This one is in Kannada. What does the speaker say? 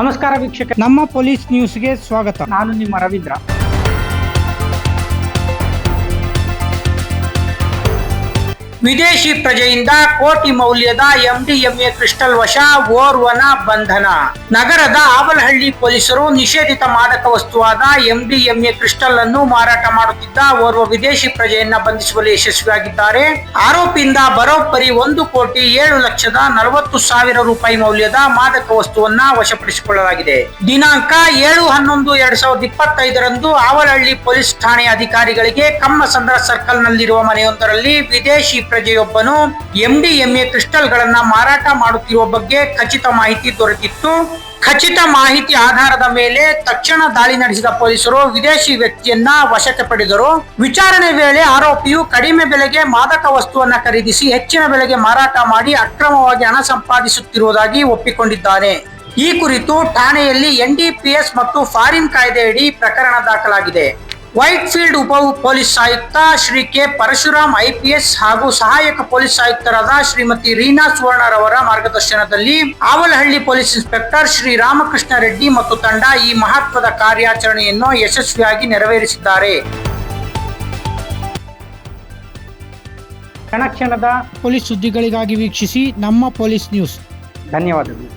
ನಮಸ್ಕಾರ ವೀಕ್ಷಕ ನಮ್ಮ ಪೊಲೀಸ್ ನ್ಯೂಸ್ಗೆ ಸ್ವಾಗತ. ನಾನು ನಿಮ್ಮ ರವೀಂದ್ರ. ವಿದೇಶಿ ಪ್ರಜೆಯಿಂದ ಕೋಟಿ ಮೌಲ್ಯದ ಎಂಡಿಎಂಎ ಕ್ರಿಸ್ಟಲ್ ವಶ, ಓರ್ವನ ಬಂಧನ. ನಗರದ ಆವಲಹಳ್ಳಿ ಪೊಲೀಸರು ನಿಷೇಧಿತ ಮಾದಕ ವಸ್ತುವಾದ ಎಂಡಿಎಂಎ ಕ್ರಿಸ್ಟಲ್ ಅನ್ನು ಮಾರಾಟ ಮಾಡುತ್ತಿದ್ದ ಓರ್ವ ವಿದೇಶಿ ಪ್ರಜೆಯನ್ನ ಬಂಧಿಸುವಲ್ಲಿ ಯಶಸ್ವಿಯಾಗಿದ್ದಾರೆ. ಆರೋಪಿಯಿಂದ ಬರೋಬ್ಬರಿ ಒಂದು ಕೋಟಿ ಏಳು ಲಕ್ಷದ ನಲವತ್ತು ಸಾವಿರ ರೂಪಾಯಿ ಮೌಲ್ಯದ ಮಾದಕ ವಸ್ತುವನ್ನ ವಶಪಡಿಸಿಕೊಳ್ಳಲಾಗಿದೆ. ದಿನಾಂಕ ಏಳು ಹನ್ನೊಂದು ಎರಡ್ ಸಾವಿರದ ಇಪ್ಪತ್ತೈದರಂದು ಆವಲಹಳ್ಳಿ ಪೊಲೀಸ್ ಠಾಣೆ ಅಧಿಕಾರಿಗಳಿಗೆ ಕಮ್ಮಸಂದ್ರ ಸರ್ಕಲ್ ನಲ್ಲಿರುವ ಮನೆಯೊಂದರಲ್ಲಿ ವಿದೇಶಿ ಪ್ರಜೆಯೊಬ್ಬನು ಎಂಡಿಎಂಎ ಕ್ರಿಸ್ಟಲ್ ಗಳನ್ನ ಮಾರಾಟ ಮಾಡುತ್ತಿರುವ ಬಗ್ಗೆ ಖಚಿತ ಮಾಹಿತಿ ದೊರೆತಿತ್ತು. ಖಚಿತ ಮಾಹಿತಿ ಆಧಾರದ ಮೇಲೆ ತಕ್ಷಣ ದಾಳಿ ನಡೆಸಿದ ಪೊಲೀಸರು ವಿದೇಶಿ ವ್ಯಕ್ತಿಯನ್ನ ವಶಕ್ಕೆ ಪಡೆದರು. ವಿಚಾರಣೆ ವೇಳೆ ಆರೋಪಿಯು ಕಡಿಮೆ ಬೆಲೆಗೆ ಮಾದಕ ವಸ್ತುವನ್ನ ಖರೀದಿಸಿ ಹೆಚ್ಚಿನ ಬೆಲೆಗೆ ಮಾರಾಟ ಮಾಡಿ ಅಕ್ರಮವಾಗಿ ಹಣ ಸಂಪಾದಿಸುತ್ತಿರುವುದಾಗಿ ಒಪ್ಪಿಕೊಂಡಿದ್ದಾನೆ. ಈ ಕುರಿತು ಠಾಣೆಯಲ್ಲಿ ಎನ್ಡಿಪಿಎಸ್ ಮತ್ತು ಫಾರಿನ್ ಕಾಯ್ದೆಯಡಿ ಪ್ರಕರಣ ದಾಖಲಾಗಿದೆ. ವೈಟ್ ಫೀಲ್ಡ್ ಉಪ ಪೊಲೀಸ್ ಆಯುಕ್ತ ಶ್ರೀ ಕೆ ಪರಶುರಾಮ್ ಐಪಿಎಸ್ ಹಾಗೂ ಸಹಾಯಕ ಪೊಲೀಸ್ ಆಯುಕ್ತರಾದ ಶ್ರೀಮತಿ ರೀನಾ ಸುವರ್ಣರವರ ಮಾರ್ಗದರ್ಶನದಲ್ಲಿ ಆವಲಹಳ್ಳಿ ಪೊಲೀಸ್ ಇನ್ಸ್ಪೆಕ್ಟರ್ ಶ್ರೀ ರಾಮಕೃಷ್ಣ ರೆಡ್ಡಿ ಮತ್ತು ತಂಡ ಈ ಮಹತ್ವದ ಕಾರ್ಯಾಚರಣೆಯನ್ನು ಯಶಸ್ವಿಯಾಗಿ ನೆರವೇರಿಸಿದ್ದಾರೆ. ಕ್ಷಣಕ್ಷಣದ ಪೊಲೀಸ್ ಸುದ್ದಿಗಳಿಗಾಗಿ ವೀಕ್ಷಿಸಿ ನಮ್ಮ ಪೊಲೀಸ್ ನ್ಯೂಸ್. ಧನ್ಯವಾದಗಳು.